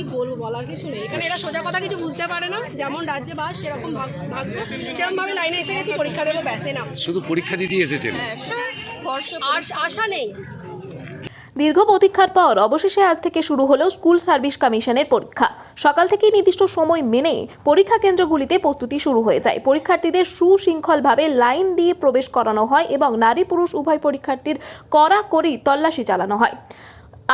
কি বলব বলার কিছু নেই। এখানে এরা সোজা কথা কিছু বুঝতে পারে না যেমন রাজ্যে বাস সেরকম ভাগ- ভাগ্য। সেরকম ভাবে লাইনে এসে গেছি পরীক্ষা দেবো ব্যাসে না শুধু পরীক্ষা দিতে এসেছেন? আর আশা নেই। দীর্ঘ প্রতীক্ষার পর অবশেষে আজ থেকে শুরু হলো স্কুল সার্ভিস কমিশনের পরীক্ষা। সকাল থেকেই নির্দিষ্ট সময় মেনে পরীক্ষা কেন্দ্রগুলিতে প্রস্তুতি শুরু হয়ে যায়। পরীক্ষার্থীদের সুশৃঙ্খলভাবে লাইন দিয়ে প্রবেশ করানো হয় এবং নারী পুরুষ উভয় পরীক্ষার্থীর কড়াকড়ি তল্লাশি চালানো হয়।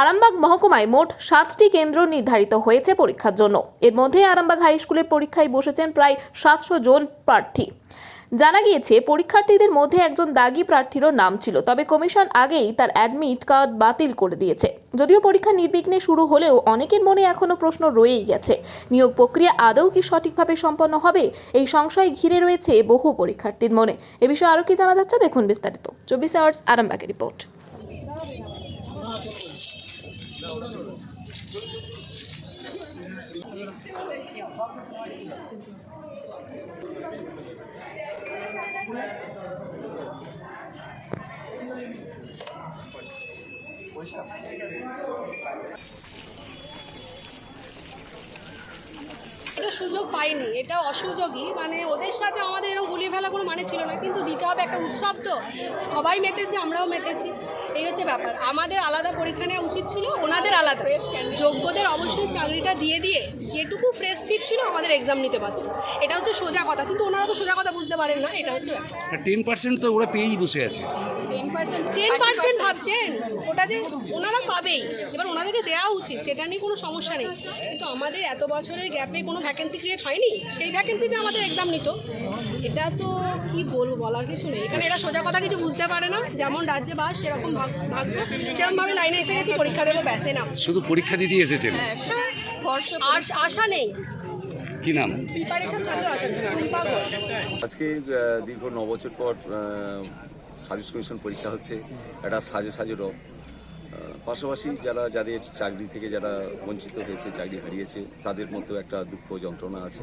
আরামবাগ মহকুমায় মোট সাতটি কেন্দ্র নির্ধারিত হয়েছে পরীক্ষার জন্য। এর মধ্যে আরামবাগ হাই স্কুলের পরীক্ষায় বসেছেন প্রায় সাতশো জন প্রার্থী। জানা গিয়েছে, পরীক্ষার্থীদের মধ্যে একজন দাগি প্রার্থীরও নাম ছিল, তবে কমিশন আগেই তার অ্যাডমিট কার্ড বাতিল করে দিয়েছে। যদিও পরীক্ষা নির্বিঘ্নে শুরু হলেও অনেকের মনে এখনও প্রশ্ন রয়েই গেছে, নিয়োগ প্রক্রিয়া আদৌ কি সঠিকভাবে সম্পন্ন হবে? এই সংশয় ঘিরে রয়েছে বহু পরীক্ষার্থীর মনে। এ বিষয়ে আরও কি জানা যাচ্ছে? দেখুন বিস্তারিত। চব্বিশ আওয়ার্স আরামবাগের রিপোর্ট। এটা সুযোগ পাইনি, এটা অসুযোগই। মানে ওদের সাথে আমাদের এরকম গুলিয়ে ফেলা কোনো মানে ছিল না, কিন্তু দিতে হবে একটা উৎসব তো। সবাই মেতেছে আমরাও মেতেছি এই হচ্ছে ব্যাপার। আমাদের আলাদা পরীক্ষা নেওয়া উচিত ছিল, ওনাদের আলাদা। যোগ্যদের অবশ্যই চাকরিটা দিয়ে দিয়ে যেটুকু ফ্রেশ সিট ছিল আমাদের এক্সাম নিতে পারতো। এটা হচ্ছে সোজা কথা, কিন্তু ওনারা তো সোজা কথা বুঝতে পারেন না, এটা হচ্ছে ব্যাপার। টেন পার্সেন্ট তো ওরা পেয়েই বসে আছে। টেন পার্সেন্ট ভাবছেন? ওটা যে ওনারা পাবেই। এবার ওনাদেরকে দেওয়া উচিত সেটা নিয়ে কোনো সমস্যা নেই। কিন্তু আমাদের এত বছরের গ্যাপে কোনো ভ্যাকেন্সি ক্রিয়েট হয়নি? সেই ভ্যাকেন্সিতে আমাদের এক্সাম নিত। এটা তো কি বলব বলার কিছু নেই। এখানে এরা সোজা কথা কিছু বুঝতে পারে না। যেমন রাজ্যে বাস সেরকম ভাগ- ভাগ্য। সেরকমভাবে লাইনে এসে গেছি পরীক্ষা দেবো ব্যাসে না শুধু পরীক্ষা দিতে এসেছেন? আর আশা নেই। কি নাম? আজকে দীর্ঘ ন বছর পর সার্ভিস কমিশন পরীক্ষা হচ্ছে একটা সাজে সাজে পাশাপাশি যারা যাদের চাকরি থেকে যারা বঞ্চিত হয়েছে চাকরি হারিয়েছে তাদের মধ্যেও একটা দুঃখ যন্ত্রণা আছে।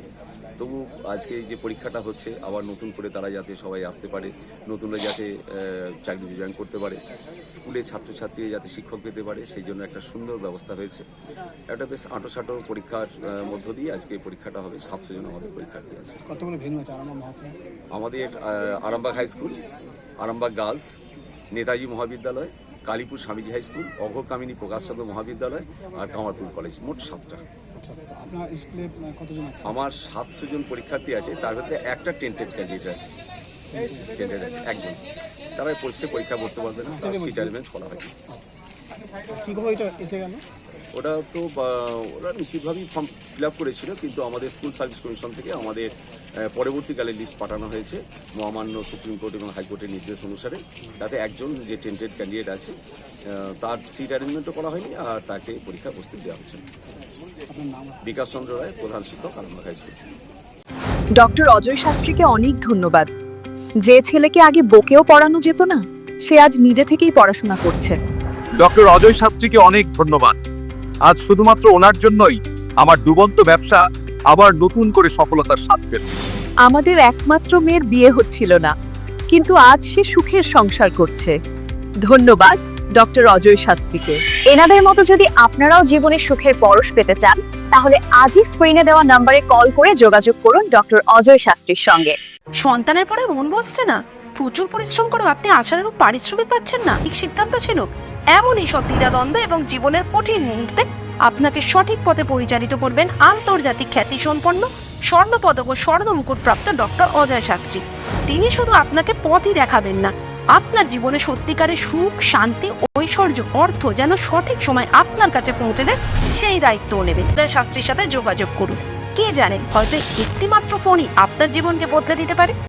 তবু আজকে এই যে পরীক্ষাটা হচ্ছে আবার নতুন করে তারা যাতে সবাই আসতে পারে নতুনরা যাতে চাকরিতে জয়েন করতে পারে স্কুলে ছাত্রছাত্রী যাতে শিক্ষক পেতে পারে সেই জন্য একটা সুন্দর ব্যবস্থা হয়েছে। একটা বেশ আঁটোসাঁটো পরীক্ষার মধ্য দিয়ে আজকে পরীক্ষাটা হবে সাতশো জন আমাদের পরীক্ষার্থী আছে। আমাদের Arambagh high school Arambagh girls Netaji Mahavidyalaya Kalipur Swamiji high school Aghakamini Prakashchandra Mahavidyalaya আর কামারপুর কলেজ মোট সাতটা। আচ্ছা আচ্ছা। আমার সাতশো জন পরীক্ষার্থী আছে তার ভিতরে একটা টেন্টেড ক্যান্ডিডেট আছে। টেন্টেড আছে একজন। তারা পরীক্ষা পরীক্ষা বসতে পারবে না সিট অ্যারেঞ্জ করা হয়। এটা এসে গেল? ওটা তো ওরা নিশ্চিতভাবেই ফর্ম ফিল আপ করেছিল কিন্তু আমাদের স্কুল সার্ভিস কমিশন থেকে আমাদের পরবর্তীকালে লিস্ট পাঠানো হয়েছে মহামান্য সুপ্রিম কোর্ট এবং হাইকোর্টের নির্দেশ অনুসারে। তাতে একজন যে টেন্টেড ক্যান্ডিডেট আছে তার সিট অ্যারেঞ্জমেন্টও করা হয়নি আর তাকে পরীক্ষা বসতে দেওয়া হচ্ছে নাম বিকাশ চন্দ্র রায় প্রধান শিক্ষক Arambagh high school doctor Ajay শাস্ত্রীকে অনেক ধন্যবাদ। যে ছেলেকে আগে বকেও পড়ানো যেত না সে আজ নিজে থেকেই পড়াশোনা করছে। ডক্টর অজয় শাস্ত্রীকে অনেক ধন্যবাদ। আজ শুধুমাত্র ওনার জন্যই আমার ডুবন্ত ব্যবসা আবার নতুন করে সফলতার স্বাদ পেল। আমাদের একমাত্র মেয়ের বিয়ে হচ্ছিল না কিন্তু আজ সে সুখের সংসার করছে। ধন্যবাদ ডক্টর অজয় শাস্ত্রীকে। এনাদের মতো যদি আপনারাও জীবনে সুখের পরশ পেতে চান তাহলে আজই স্ক্রিনে দেওয়া নম্বরে কল করে যোগাযোগ করুন ডক্টর অজয় শাস্ত্রীর সঙ্গে। সন্তানের পরে মন বসছে না। প্রচুর পরিশ্রম করেও আপনি আশানুরূপ পারিশ্রমিক পাচ্ছেন না। ঠিক সিদ্ধান্ত ছিল। এমনই সব দ্বিধাদ্বন্দ্ব এবং জীবনের কঠিন মুহূর্তে আপনাকে সঠিক পথে পরিচালিত করবেন আন্তর্জাতিক খ্যাতি সম্পন্ন স্বর্ণপদক ও স্বর্ণ মুকুট প্রাপ্ত ডক্টর অজয় শাস্ত্রী। তিনি শুধু আপনাকে পথই দেখাবেন না, আপনার জীবনে সত্যিকারের সুখ, শান্তি, ঐশ্বর্য, অর্থ যেন সঠিক সময় আপনার কাছে পৌঁছে দেয়, সেই দায়িত্বও নেবেন। অজয় শাস্ত্রীর সাথে যোগাযোগ করুন। কে জানেন হয়তো একটিমাত্র ফোনই আপনার জীবনকে বদলে দিতে পারে।